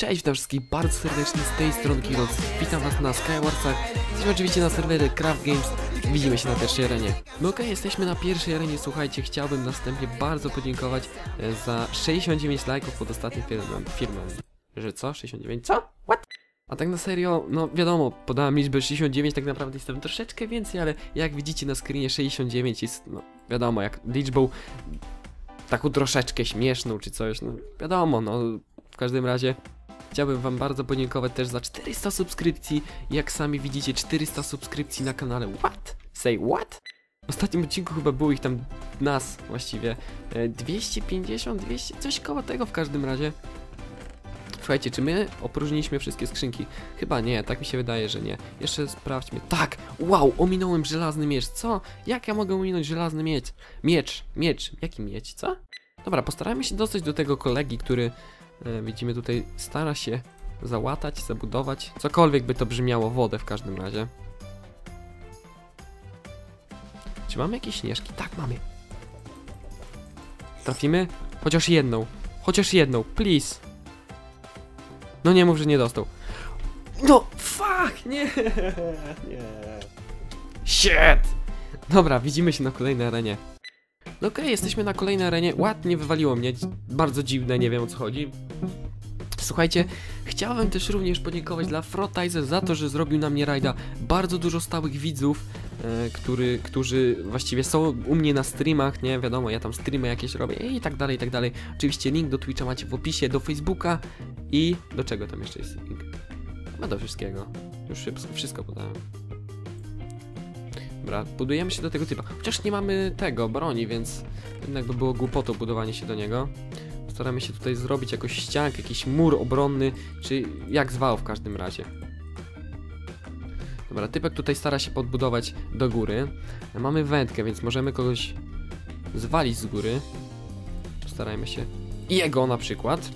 Cześć, witam wszystkich bardzo serdecznie z tej strony Kiroc. Witam was na Skywarsach. Jesteśmy oczywiście na serwerze Craft Games. Widzimy się na pierwszej arenie. No okej, jesteśmy na pierwszej arenie. Słuchajcie, chciałbym następnie bardzo podziękować e, za 69 lajków pod ostatnim filmem. filmem. Że co? 69? Co? What? A tak na serio, no wiadomo, podałem liczbę 69, tak naprawdę jest tam troszeczkę więcej, ale jak widzicie na screenie 69 jest, no wiadomo, jak liczbą taką troszeczkę śmieszną czy coś, no wiadomo, no w każdym razie chciałbym wam bardzo podziękować też za 400 subskrypcji, jak sami widzicie 400 subskrypcji na kanale, what? Say what? W ostatnim odcinku chyba było ich tam nas właściwie e, 250, 200, coś koło tego w każdym razie. Słuchajcie, czy my opróżniliśmy wszystkie skrzynki? Chyba nie, tak mi się wydaje, że nie. Jeszcze sprawdźmy. Tak! Wow, ominąłem żelazny miecz. Co? Jak ja mogę ominąć żelazny miecz? Miecz, miecz. Jaki miecz, co? Dobra, postarajmy się dostać do tego kolegi, który e, widzimy tutaj stara się załatać, zabudować. Cokolwiek by to brzmiało, wodę w każdym razie. Czy mamy jakieś śnieżki? Tak, mamy. Trafimy? Chociaż jedną. Chociaż jedną, please. No nie mów, że nie dostał. No, fuck, nie, nie. Shit! Dobra, widzimy się na kolejnej arenie. No okej, jesteśmy na kolejnej arenie. Ładnie wywaliło mnie, bardzo dziwne, nie wiem o co chodzi. Słuchajcie, chciałem też również podziękować dla Frotizer za to, że zrobił na mnie rajda. Bardzo dużo stałych widzów, e, który, którzy właściwie są u mnie na streamach, nie wiadomo, ja tam streamy jakieś robię i tak dalej, i tak dalej. Oczywiście link do Twitcha macie w opisie, do Facebooka i do czego tam jeszcze jest link? No do wszystkiego. Już wszystko, wszystko podałem. Dobra, budujemy się do tego typa. Chociaż nie mamy tego, broni, więc jednak by było głupotą budowanie się do niego. Staramy się tutaj zrobić jakąś ściankę, jakiś mur obronny, czy jak zwał w każdym razie. Dobra, typek tutaj stara się podbudować do góry. Mamy wędkę, więc możemy kogoś zwalić z góry. Postarajmy się. Jego na przykład.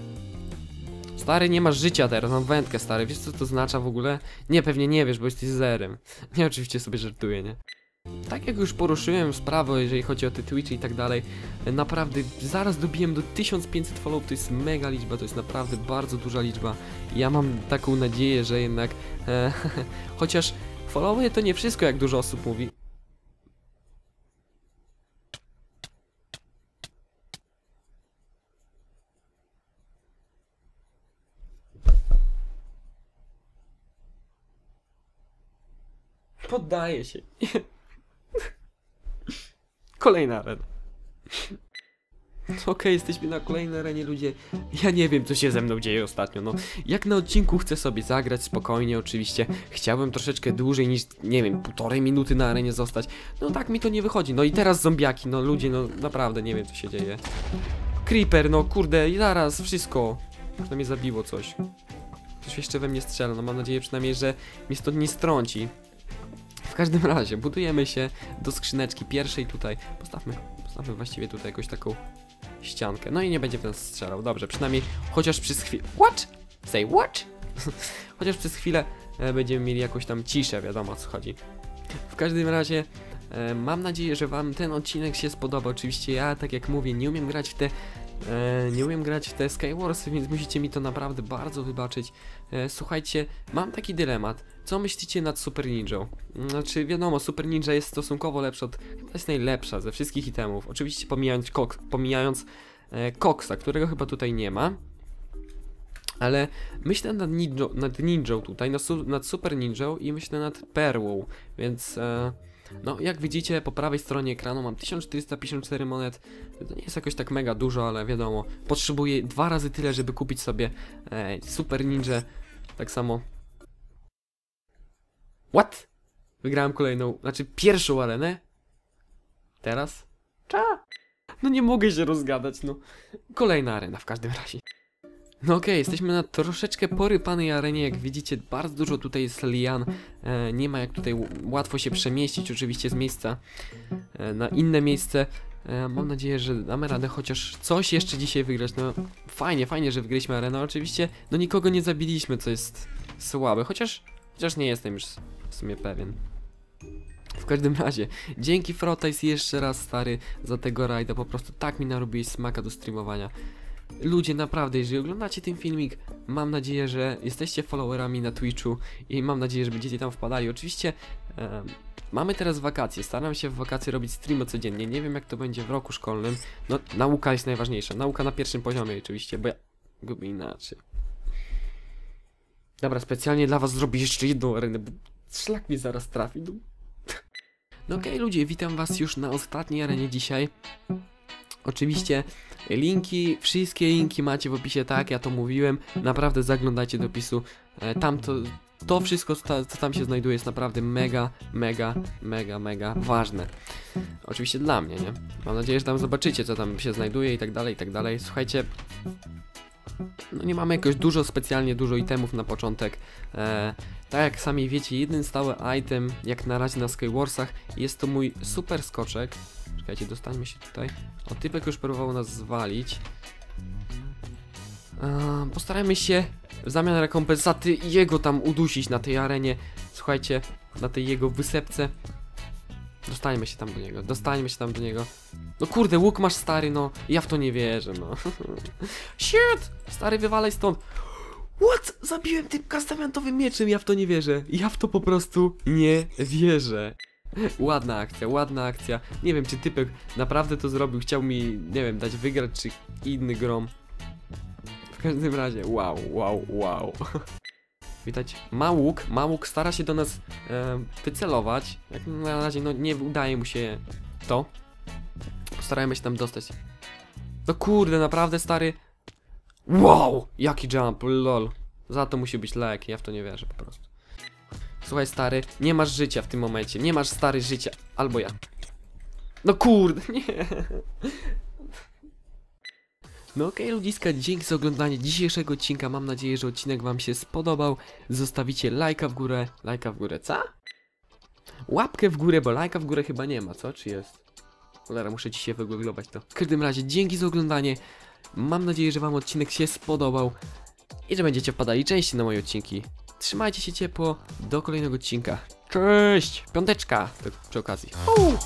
Stary, nie masz życia teraz, mam wędkę, stary. Wiesz co to oznacza w ogóle? Nie, pewnie nie wiesz, bo jesteś zerem. Nie, oczywiście sobie żartuję, nie? Tak jak już poruszyłem sprawę, jeżeli chodzi o te Twitchy i tak dalej, naprawdę zaraz dobiłem do 1500 followów, to jest mega liczba, to jest naprawdę bardzo duża liczba. Ja mam taką nadzieję, że jednak, e, chociaż followy to nie wszystko, jak dużo osób mówi. Poddaję się. Kolejna arena. Okej, jesteśmy na kolejnej arenie, ludzie. Ja nie wiem, co się ze mną dzieje ostatnio. No, jak na odcinku chcę sobie zagrać spokojnie, oczywiście. Chciałbym troszeczkę dłużej niż, nie wiem, półtorej minuty na arenie zostać. No tak mi to nie wychodzi. No i teraz zombiaki, no ludzie, no naprawdę nie wiem, co się dzieje. Creeper, no kurde, i zaraz, wszystko. To mnie zabiło coś. Coś jeszcze we mnie strzela, no mam nadzieję przynajmniej, że mnie stąd nie strąci. W każdym razie, budujemy się do skrzyneczki pierwszej tutaj. Postawmy, postawmy właściwie tutaj jakąś taką ściankę. No i nie będzie w nas strzelał. Dobrze, przynajmniej chociaż przez chwilę... What? Say what? chociaż przez chwilę e, będziemy mieli jakąś tam ciszę, wiadomo o co chodzi. W każdym razie e, mam nadzieję, że wam ten odcinek się spodoba. Oczywiście ja, tak jak mówię, nie umiem grać w te E, nie umiem grać w te Skywarsy, więc musicie mi to naprawdę bardzo wybaczyć. E, słuchajcie, mam taki dylemat. Co myślicie nad Super Ninja? Znaczy, wiadomo, Super Ninja jest stosunkowo lepsza od... Chyba jest najlepsza ze wszystkich itemów. Oczywiście pomijając, kok, pomijając e, Koksa, którego chyba tutaj nie ma. Ale myślę nad ninją, nad ninją tutaj, nad, nad Super Ninją i myślę nad Perłą, więc... E, no, jak widzicie, po prawej stronie ekranu mam 1454 monet. To nie jest jakoś tak mega dużo, ale wiadomo, potrzebuję dwa razy tyle, żeby kupić sobie e, Super Ninja. Tak samo. What? Wygrałem kolejną, znaczy pierwszą arenę. Teraz? Cza? No nie mogę się rozgadać, no. Kolejna arena w każdym razie. No okej, okay, jesteśmy na troszeczkę porypanej arenie, jak widzicie bardzo dużo tutaj jest lian, e, nie ma jak tutaj łatwo się przemieścić oczywiście z miejsca e, na inne miejsce. E, mam nadzieję, że damy radę chociaż coś jeszcze dzisiaj wygrać, no fajnie, fajnie, że wygraliśmy arenę, oczywiście no nikogo nie zabiliśmy, co jest słabe, chociaż, chociaż nie jestem już w sumie pewien. W każdym razie, dzięki Frotais jeszcze raz stary za tego rajda, po prostu tak mi narobiłeś smaka do streamowania. Ludzie, naprawdę, jeżeli oglądacie ten filmik, mam nadzieję, że jesteście followerami na Twitchu i mam nadzieję, że będziecie tam wpadali. Oczywiście em, mamy teraz wakacje, staram się w wakacje robić streamy codziennie, nie wiem jak to będzie w roku szkolnym. No, nauka jest najważniejsza, nauka na pierwszym poziomie oczywiście, bo ja gubię inaczej. Dobra, specjalnie dla was zrobię jeszcze jedną arenę, bo szlak mi zaraz trafi. No, no okej ludzie, witam was już na ostatniej arenie dzisiaj. Oczywiście linki, wszystkie linki macie w opisie, tak, ja to mówiłem. Naprawdę zaglądajcie do opisu. E, tam to, to wszystko, co ta- co tam się znajduje, jest naprawdę mega, mega, mega, mega ważne. Oczywiście dla mnie, nie? Mam nadzieję, że tam zobaczycie, co tam się znajduje i tak dalej, i tak dalej. Słuchajcie, no nie mamy jakoś dużo, specjalnie dużo itemów na początek. E, tak jak sami wiecie, jeden stały item, jak na razie na Skywarsach, jest to mój super skoczek. Czekajcie, dostańmy się tutaj. O, typek już próbował nas zwalić. E, postarajmy się w zamian rekompensaty jego tam udusić na tej arenie. Słuchajcie, na tej jego wysepce. Dostańmy się tam do niego, dostańmy się tam do niego. No kurde, łuk masz stary, no. Ja w to nie wierzę, no. Shit! Stary, wywalaj stąd. What? Zabiłem typka z mieczem, ja w to nie wierzę. Ja w to po prostu nie wierzę. Ładna akcja, ładna akcja. Nie wiem, czy typek naprawdę to zrobił, chciał mi, nie wiem, dać wygrać, czy inny grom. W każdym razie, wow, wow, wow. Widać, ma łuk, ma łuk, stara się do nas e, wycelować. Jak na razie, no nie udaje mu się to. Postarajmy się tam dostać. No kurde, naprawdę stary. Wow! Jaki jump, lol. Za to musi być lek, ja w to nie wierzę po prostu. Słuchaj stary, nie masz życia w tym momencie, nie masz stary życia, albo ja. No kurde, nie. No okej ludziska, dzięki za oglądanie dzisiejszego odcinka, mam nadzieję, że odcinek wam się spodobał. Zostawicie lajka w górę, lajka w górę, co? Łapkę w górę, bo lajka w górę chyba nie ma, co? Czy jest? Cholera, muszę dzisiaj wygooglować to. W każdym razie, dzięki za oglądanie. Mam nadzieję, że wam odcinek się spodobał i że będziecie wpadali częściej na moje odcinki. Trzymajcie się ciepło, do kolejnego odcinka. Cześć! Piąteczka! Przy okazji. Uuu.